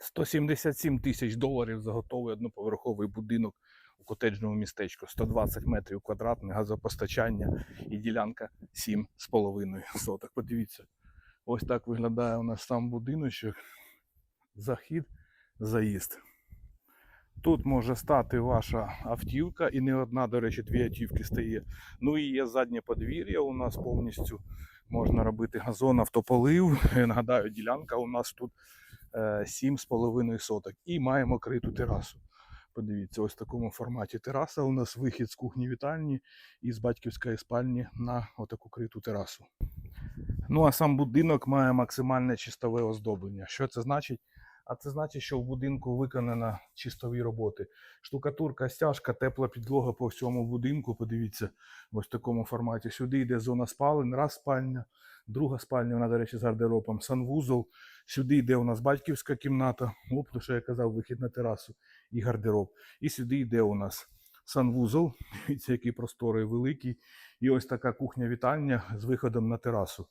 177 тисяч доларів за готовий одноповерховий будинок у котеджному містечку. 120 метрів квадратних, газопостачання і ділянка 7,5 соток. Подивіться, ось так виглядає у нас сам будиночок. Захід, заїзд. Тут може стати ваша автівка, і не одна, до речі, дві автівки стає. Ну і є заднє подвір'я у нас повністю. Можна робити газон, автополив. Нагадаю, ділянка у нас тут 7,5 соток. І маємо криту терасу. Подивіться, ось в такому форматі тераса. У нас вихід з кухні вітальні і з батьківської спальні на отаку криту терасу. Ну а сам будинок має максимальне чистове оздоблення. Що це значить? А це значить, що в будинку виконано чистові роботи. Штукатурка, стяжка, тепла підлога по всьому будинку. Подивіться, ось в такому форматі. Сюди йде зона спалень, раз спальня, друга спальня, вона, до речі, з гардеробом, санвузол. Сюди йде у нас батьківська кімната, оп, то, що я казав, вихід на терасу і гардероб. І сюди йде у нас санвузол, дивіться, який просторий великий. І ось така кухня-вітальня з виходом на терасу.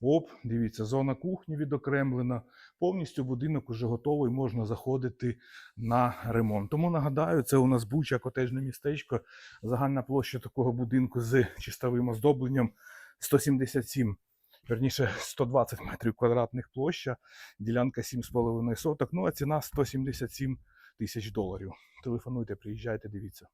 Оп, дивіться, зона кухні відокремлена. Повністю будинок уже готовий, можна заходити на ремонт. Тому нагадаю, це у нас Буча, котежне містечко. Загальна площа такого будинку з чистовим оздобленням 177, верніше 120 метрів квадратних площа, ділянка 7,5 соток. Ну а ціна 177 тисяч доларів. Телефонуйте, приїжджайте, дивіться.